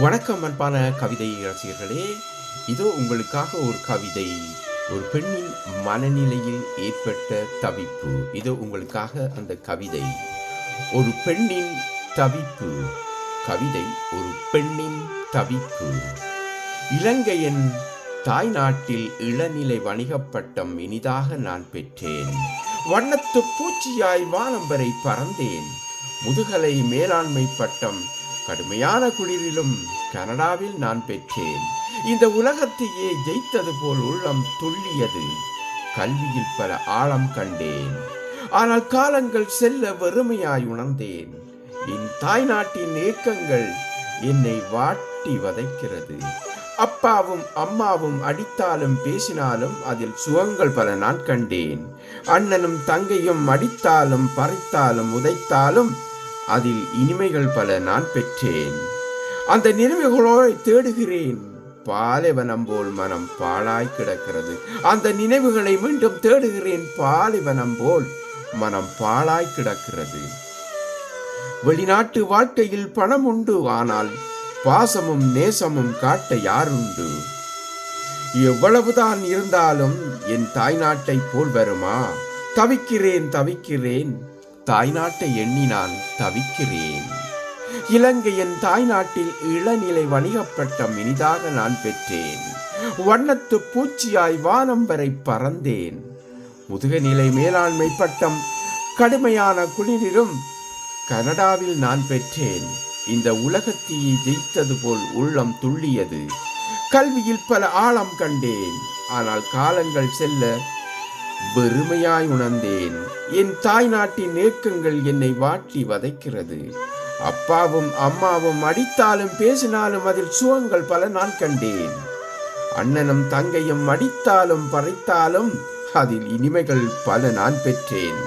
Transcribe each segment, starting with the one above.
வணக்கம் அன்பான கவிதை ரசிகர்களே. இதோ உங்களுக்காக ஒரு கவிதை. ஒரு பெண்ணின் மனநிலையில் ஏற்பட்ட தவிப்பு. இதோ உங்களுக்காக அந்த கவிதை. ஒரு பெண்ணின் தவிப்பு. கவிதை ஒரு பெண்ணின் தவிப்பு. இலங்கையின் தாய் நாட்டில் இளநிலை வணிகப் பட்டம் இனிதாக நான் பெற்றேன். வண்ணத்து பூச்சியாய் வானம் வரை பறந்தேன். முதுகலை மேலாண்மை பட்டம் கடுமையான குளிரிலும் கனடாவில் நான் பெற்றேன். இந்த உலகத்தையே ஜெயித்தது போல் உள்ளம் துள்ளியது. கல்வியில் பல ஆழம் கண்டேன். ஆனால் காலங்கள் செல்ல வெறுமையாய் உணர்ந்தேன். என் தாய்நாட்டின் ஏக்கங்கள் என்னை வாட்டி வதைக்கிறது. அப்பாவும் அம்மாவும் அடித்தாலும் பேசினாலும் அதில் சுகங்கள் பல நான் கண்டேன். அண்ணனும் தங்கையும் அடித்தாலும் பறித்தாலும் உதைத்தாலும் அதில் இனிமைகள் பல நான் பெற்றேன். அந்த நினைவுகளோடு தேடுகிறேன். பாலைவனம் போல் மனம் பாழாய் கிடக்கிறது. அந்த நினைவுகளை மீண்டும் தேடுகிறேன். பாலைவனம் போல் மனம் பாழாய் கிடக்கிறது. வெளிநாட்டு வாழ்க்கையில் பணம் உண்டு. ஆனால் பாசமும் நேசமும் காட்ட யாருண்டு? எவ்வளவுதான் இருந்தாலும் என் தாய்நாட்டை போல் வருமா? தவிக்கிறேன் தவிக்கிறேன். தாய்நாட்டை எண்ணி நான் தவிக்கிறேன். இலங்கையின் தாய்நாட்டில் இளநிலை வணிகப்பட்டம் இனிதாக நான் பெற்றேன். வண்ணத்து பூச்சியாய் வானம் வரை பறந்தேன். முதுகநிலை மேலாண்மை பட்டம் கடுமையான குளிரிலும் கனடாவில் நான் பெற்றேன். இந்த உலகத்தீயை ஜெயித்தது போல் உள்ளம் துள்ளியது. கல்வியில் பல ஆழம் கண்டேன். ஆனால் காலங்கள் செல்ல வெறுமையாய் உணர்ந்தேன். என் தாய் நாட்டின் ஏக்கங்கள் என்னை வாட்டி வதைக்கிறது. அப்பாவும் அம்மாவும் அடித்தாலும் பேசினாலும் அதில் சுகங்கள் பல நான் கண்டேன். அண்ணனும் தங்கையும் அடித்தாலும் பறைத்தாலும் அதில் இனிமைகள் பல நான் பெற்றேன்.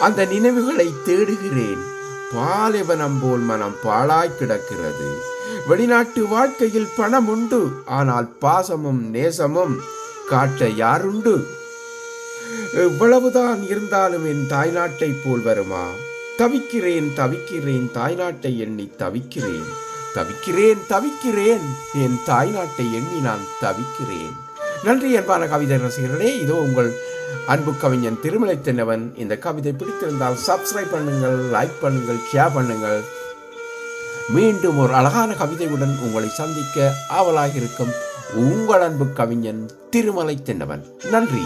அந்த நினைவுகளை தேடுகிறேன். பாலைவனம் போல் மனம் பாழாய் கிடக்கிறது. வெளிநாட்டு வாழ்க்கையில் பணம் உண்டு ஆனால் பாசமும் நேசமும் காட்ட யாருண்டு? எவ்வளவுதான் இருந்தாலும் என் தாய்நாட்டை போல் வருமா? தவிக்கிறேன் தவிக்கிறேன் தாய்நாட்டை எண்ணி தவிக்கிறேன். தவிக்கிறேன் தவிக்கிறேன் என் தாய்நாட்டை எண்ணி நான் தவிக்கிறேன். நன்றி அன்பான கவிதை ரசிகர்களே இதோ உங்கள் அன்பு கவிஞன் திருமலை தென்னவன். இந்த கவிதை பிடித்திருந்தால் சப்ஸ்கிரைப் பண்ணுங்கள் லைக் பண்ணுங்கள் ஷேர் பண்ணுங்கள். மீண்டும் ஒரு அழகான கவிதையுடன் உங்களை சந்திக்க ஆவலாக இருக்கும். உங்கள் அன்பு கவிஞன் திருமலை தென்னவன். நன்றி.